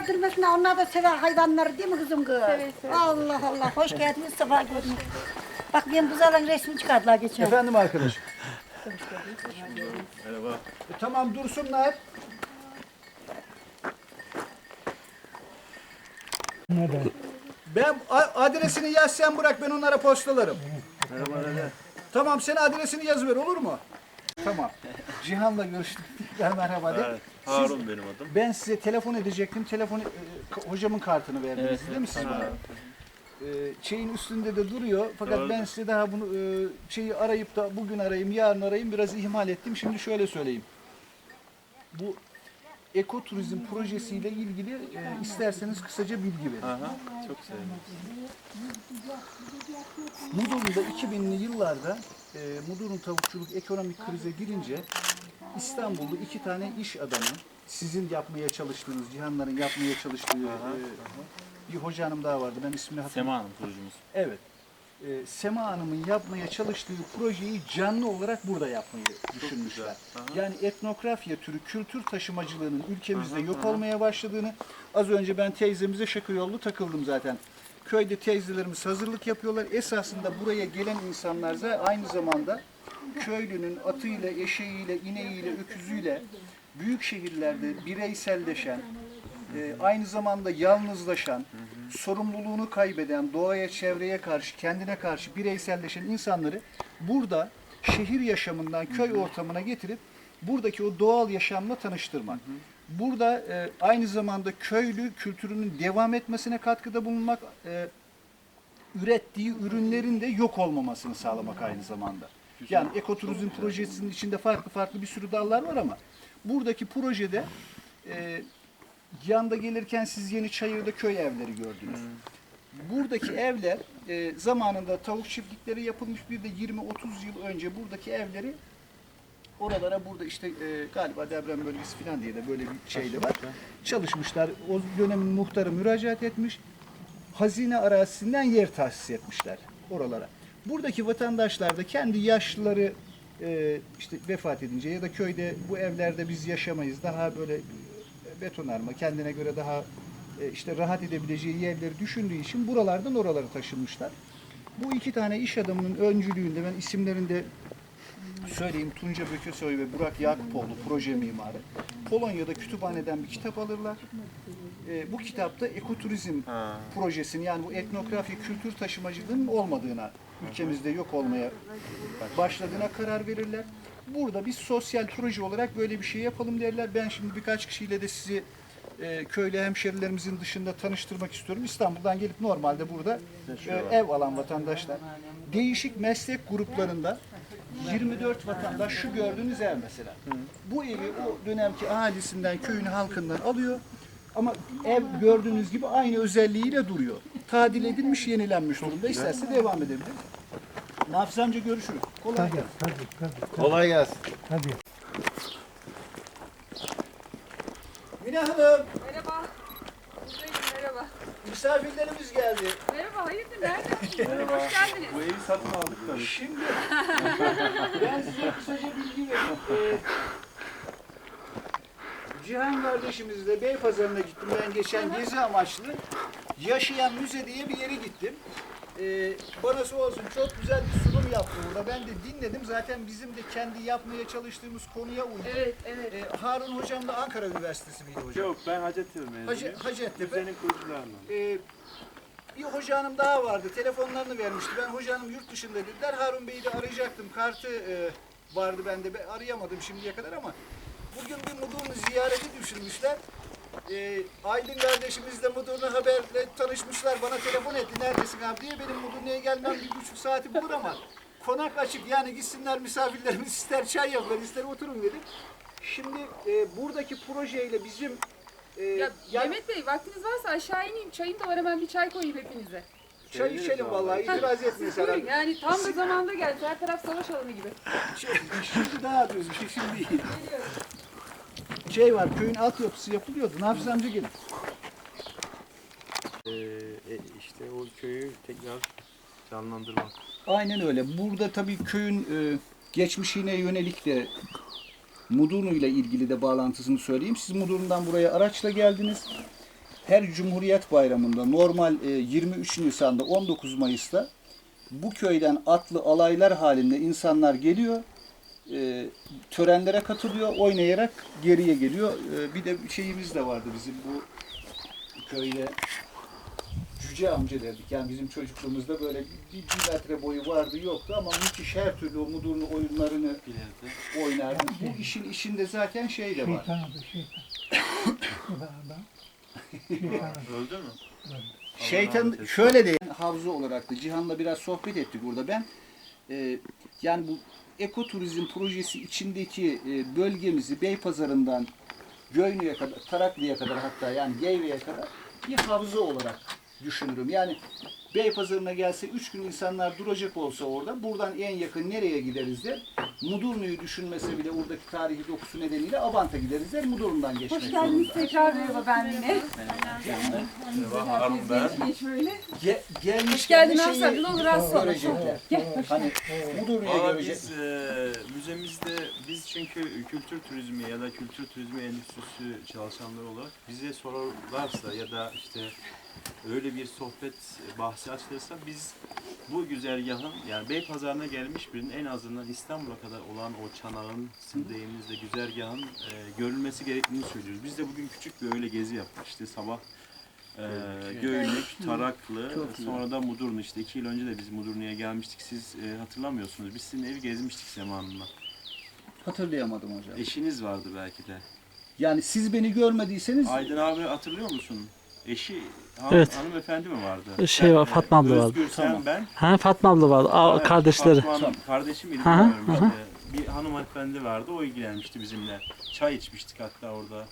sevdirmesine onlar da sever hayvanları değil mi kızım kız? Sever, sever. Allah Allah hoş geldiniz sefa geldiniz. Bak benim buzalan resmini çıkardılar geçen. Efendim arkadaşım. Merhaba. E, tamam dursunlar. Ben a- adresini yaz sen bırak ben onlara postalarım. Merhaba Tamam sen adresini yazıver olur mu? Tamam. Cihan'la görüştük. Ben merhaba de. Evet, Siz- Harun benim adım. ben size telefon edecektim. Telefonu e, hocamın kartını verdiniz değil mi siz bana? E, şeyin üstünde de duruyor. Fakat Doğru. ben size daha bunu e, şeyi arayıp da bugün arayayım, yarın arayayım biraz ihmal ettim. Şimdi şöyle söyleyeyim. Bu ekoturizm projesiyle ilgili e, isterseniz kısaca bilgi verin. Aha, çok sevdim. Mudurnu'da 2000'li yıllarda e, Mudurnu tavukçuluk ekonomik krize girince İstanbul'da iki tane iş adamı sizin yapmaya çalıştığınız, Cihanların yapmaya çalıştığı e, bir hoca hanım daha vardı. Ben ismini hatırlamıyorum. Sema Hanım kurucumuz. Evet. Ee, Sema Hanım'ın yapmaya çalıştığı projeyi canlı olarak burada yapmayı düşünmüşler. Yani etnografya türü kültür taşımacılığının ülkemizde yok olmaya başladığını az önce ben teyzemize Şakır yollu takıldım zaten. Köyde teyzelerimiz hazırlık yapıyorlar. Esasında buraya gelen insanlar da aynı zamanda köylünün atıyla, eşeğiyle, ineğiyle, öküzüyle büyük şehirlerde bireyselleşen, e, aynı zamanda yalnızlaşan, sorumluluğunu kaybeden, doğaya, çevreye karşı, kendine karşı bireyselleşen insanları burada şehir yaşamından köy ortamına getirip buradaki o doğal yaşamla tanıştırmak. Burada e, aynı zamanda köylü kültürünün devam etmesine katkıda bulunmak, e, ürettiği ürünlerin de yok olmamasını sağlamak aynı zamanda. Yani ekoturizm projesinin içinde farklı farklı bir sürü dallar var ama buradaki projede e, yanda gelirken siz Yeni Çayır'da köy evleri gördünüz. Buradaki evler e, zamanında tavuk çiftlikleri yapılmış bir de 20-30 yıl önce buradaki evleri oralara burada işte e, galiba deprem bölgesi falan diye de böyle bir şey de var. Çalışmışlar. O dönemin muhtarı müracaat etmiş. Hazine arazisinden yer tahsis etmişler oralara. Buradaki vatandaşlar da kendi yaşlıları e, işte vefat edince ya da köyde bu evlerde biz yaşamayız. Daha böyle betonarme kendine göre daha e, işte rahat edebileceği yerleri düşündüğü için buralardan oralara taşınmışlar. Bu iki tane iş adamının öncülüğünde ben isimlerini de söyleyeyim Tunca Bökesoy ve Burak Yakupoğlu proje mimarı. Polonya'da kütüphaneden bir kitap alırlar. E, bu kitapta ekoturizm Ha. projesini yani bu etnografya kültür taşımacılığının olmadığına, ülkemizde yok olmaya başladığına karar verirler. Burada bir sosyal proje olarak böyle bir şey yapalım derler. Ben şimdi birkaç kişiyle de sizi e, köylü hemşerilerimizin dışında tanıştırmak istiyorum. İstanbul'dan gelip normalde burada e, ev alan vatandaşlar. Değişik meslek gruplarında 24 vatandaş şu gördüğünüz ev mesela. Bu evi o dönemki ahalisinden, köyün halkından alıyor. Ama ev gördüğünüz gibi aynı özelliğiyle duruyor. Tadil edilmiş, yenilenmiş durumda. İsterse devam edebilir. Nafiz amca görüşürüz. Kolay gelsin. Kolay gelsin. Mine Hanım, Merhaba. Buradayım, merhaba. misafirlerimiz geldi. Merhaba, hayırdır, neredesiniz? Hoş geldiniz. Bu evi satın aldık tabii. Şimdi ben size kısaca bilgi vereyim. Ee, Cihan kardeşimizle Beypazarı'na gittim ben geçen gezi amaçlı. Yaşayan Müze diye bir yere gittim. Ee, bana sağ olsun çok güzel bir sunum yaptı orada. Ben de dinledim. Zaten bizim de kendi yapmaya çalıştığımız konuya uydu. Evet, evet. Ee, Harun hocam da Ankara Üniversitesi miydi hocam? Yok ben Hacettepe mezunuyum. Hacı, Hacettepe. Müzenin kurucularından. Ee, bir hoca hanım daha vardı. Telefonlarını vermişti. Ben hoca hanım yurt dışında dediler. Harun Bey'i de arayacaktım. Kartı e, vardı bende. Ben arayamadım şimdiye kadar ama bugün bir Mudurnu ziyareti düşünmüşler. Ee, Aydın kardeşimiz de Mudurnu haberle tanışmışlar. Bana telefon etti. Neredesin abi diye. Benim Mudurnu'ya gelmem bir buçuk saati bulur ama konak açık. Yani gitsinler misafirlerimiz ister çay yapar ister oturun dedim. Şimdi e, buradaki projeyle bizim e, Ya yan- Mehmet Bey, vaktiniz varsa aşağı ineyim. Çayım da var, hemen bir çay koyayım hepinize. Çay içelim vallahi itiraz etmeyiz herhalde. Buyurun, yani tam da zamanda geldi. Her taraf savaş alanı gibi. Şey, şimdi daha düz bir şey şimdi değil. Şey var köyün altyapısı yapılıyordu. Nafiz amca gelin. Ee, e, işte o köyü tekrar canlandırmak. Aynen öyle. Burada tabii köyün e, geçmişine yönelik de Mudurnu ile ilgili de bağlantısını söyleyeyim. Siz Mudurnu'dan buraya araçla geldiniz. her Cumhuriyet Bayramı'nda normal e, 23 Nisan'da 19 Mayıs'ta bu köyden atlı alaylar halinde insanlar geliyor. E, törenlere katılıyor, oynayarak geriye geliyor. E, bir de şeyimiz de vardı bizim bu köyde cüce amca derdik. Yani bizim çocukluğumuzda böyle bir, bir metre boyu vardı yoktu ama müthiş her türlü o mudurnu oyunlarını oynardı. Bu işin içinde zaten şey de var. Öldü mü? Şeytan şöyle de havzu olarak da Cihan'la biraz sohbet ettik burada. Ben e, yani bu ekoturizm projesi içindeki e, bölgemizi Beypazarı'ndan Göynü'ye kadar, Taraklı'ya kadar hatta yani Geyve'ye kadar bir havza olarak düşünürüm. Yani Beypazarı'na gelse üç gün insanlar duracak olsa orada buradan en yakın nereye gideriz der. Mudurnu'yu düşünmese bile oradaki tarihi dokusu nedeniyle Abant'a gideriz der. Mudurnu'dan geçmek Hoş geldiniz tekrar merhaba ben yine. Harun ben. Geç böyle. Ge gelmiş Hoş geldin Aslan, ne olur az sonra. görecekler. Gel. Hani Mudurnu'ya Valla görecek. biz e, müzemizde biz çünkü kültür turizmi ya da kültür turizmi endüstrisi çalışanları olarak bize sorarlarsa ya da işte öyle bir sohbet bahsi açılırsa biz bu güzergahın yani Beypazarı'na gelmiş birinin en azından İstanbul'a kadar olan o çanağın sizin deyiminizle güzergahın e, görülmesi gerektiğini söylüyoruz. Biz de bugün küçük bir öyle gezi yaptık. İşte sabah e, Göynük, Taraklı, sonra da Mudurnu işte iki yıl önce de biz Mudurnu'ya gelmiştik. Siz e, hatırlamıyorsunuz. Biz sizin evi gezmiştik Hanım'la. Hatırlayamadım hocam. Eşiniz vardı belki de. Yani siz beni görmediyseniz Aydın abi hatırlıyor musun? Eşi han- Evet. hanımefendi mi vardı? Şey var, Fatma abla vardı. Özgür, sen, Tamam. ben. Ha Fatma abla vardı. Aa, Evet, kardeşleri. Fatma Hanım, kardeşi miydi Hı hı, hı işte. hı. Bir hanımefendi vardı, o ilgilenmişti bizimle. Çay içmiştik hatta orada.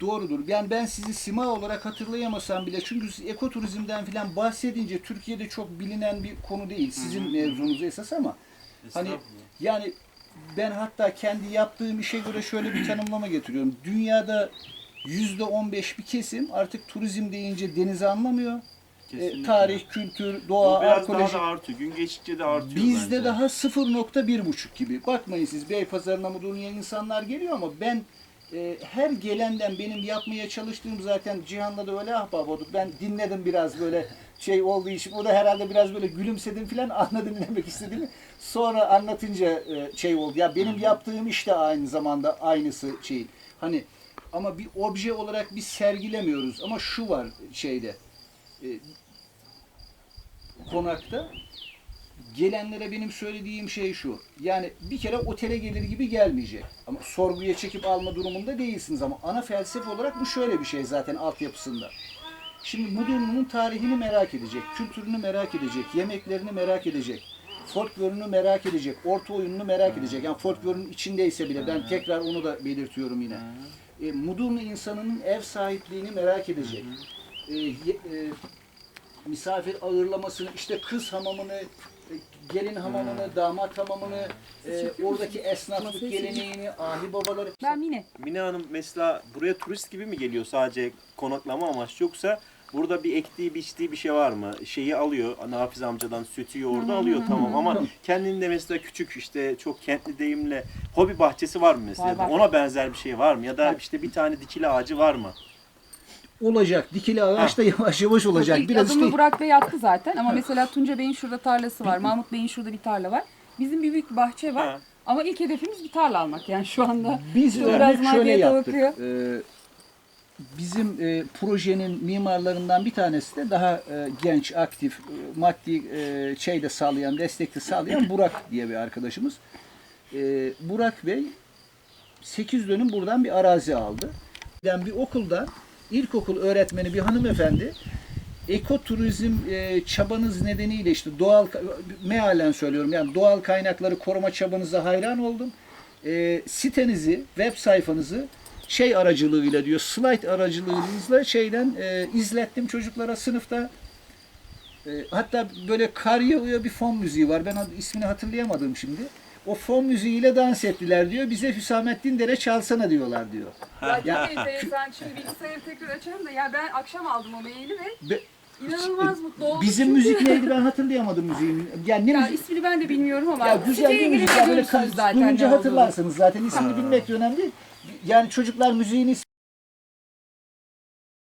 doğrudur. Yani ben sizi sima olarak hatırlayamasam bile çünkü siz ekoturizmden falan bahsedince Türkiye'de çok bilinen bir konu değil. Sizin mevzunuz esas ama Hani yani ben hatta kendi yaptığım işe göre şöyle bir tanımlama getiriyorum. Dünyada yüzde on beş bir kesim artık turizm deyince denizi anlamıyor. E, Kesinlikle. tarih, kültür, doğa, biraz arkeoloji. daha da artıyor. Gün geçtikçe de artıyor Bizde bence. daha 0.1,5 gibi. Bakmayın siz Beypazarı'na Mudurnu'ya insanlar geliyor ama ben e, her gelenden benim yapmaya çalıştığım zaten Cihan'la da öyle ahbap olduk. Ben dinledim biraz böyle şey olduğu için. O da herhalde biraz böyle gülümsedim falan anladım ne demek istediğimi. Sonra anlatınca e, şey oldu. Ya benim yaptığım iş de aynı zamanda aynısı şey. Hani ama bir obje olarak biz sergilemiyoruz. Ama şu var şeyde. E, konakta gelenlere benim söylediğim şey şu. Yani bir kere otele gelir gibi gelmeyecek. Ama sorguya çekip alma durumunda değilsiniz ama ana felsefe olarak bu şöyle bir şey zaten altyapısında. Şimdi Mudurnu'nun tarihini merak edecek, kültürünü merak edecek, yemeklerini merak edecek, folklorunu merak edecek, orta oyununu merak edecek. Yani folklorun içindeyse bile ben tekrar onu da belirtiyorum yine. E, Mudurnu insanının ev sahipliğini merak edecek. E, ye- e, misafir ağırlamasını, işte kız hamamını, e, gelin hamamını, damat hamamını, e, oradaki esnaflık geleneğini, ahi babaları. Ben Mine. Mine Hanım mesela buraya turist gibi mi geliyor sadece konaklama amaçlı yoksa burada bir ektiği biçtiği bir şey var mı? Şeyi alıyor Nafiz amcadan sütü yoğurdu alıyor tamam ama kendinde mesela küçük işte çok kentli deyimle hobi bahçesi var mı mesela? Var, var. Ona benzer bir şey var mı? Ya da işte bir tane dikili ağacı var mı? Olacak, dikili ağaç da yavaş yavaş olacak. İlk Biraz adımı işte Burak Bey attı zaten ama mesela Tunca Bey'in şurada tarlası var. Mahmut Bey'in şurada bir tarla var. Bizim bir büyük bir bahçe var. Ha. Ama ilk hedefimiz bir tarla almak yani şu anda. biz Şu şöyle yaptık. bakıyor. Ee, bizim e, projenin mimarlarından bir tanesi de daha e, genç, aktif, e, maddi e, şey de sağlayan, destek de sağlayan Burak diye bir arkadaşımız. E, Burak Bey 8 dönüm buradan bir arazi aldı. Yani bir okulda ilkokul öğretmeni bir hanımefendi ekoturizm e, çabanız nedeniyle işte doğal mealen söylüyorum yani doğal kaynakları koruma çabanıza hayran oldum. E, sitenizi, web sayfanızı şey aracılığıyla diyor slide aracılığıyla şeyden e, izlettim çocuklara sınıfta. E, hatta böyle kar yağıyor bir fon müziği var. Ben ismini hatırlayamadım şimdi. O fon müziğiyle dans ettiler diyor. Bize Hüsamettin Dere çalsana diyorlar diyor. Ya Ya- enteresan. Şimdi bilgisayarı tekrar açarım da ya ben akşam aldım o maili ve Be- inanılmaz mutlu oldum. Bizim Çünkü- müzik neydi ben hatırlayamadım müziğin. Yani ne Ya müzik? ismini ben de bilmiyorum ama Ya güzel bir müzik. Ya böyle zaten duyunca hatırlarsınız zaten. İsmini bilmek de önemli değil. Yani çocuklar müziğini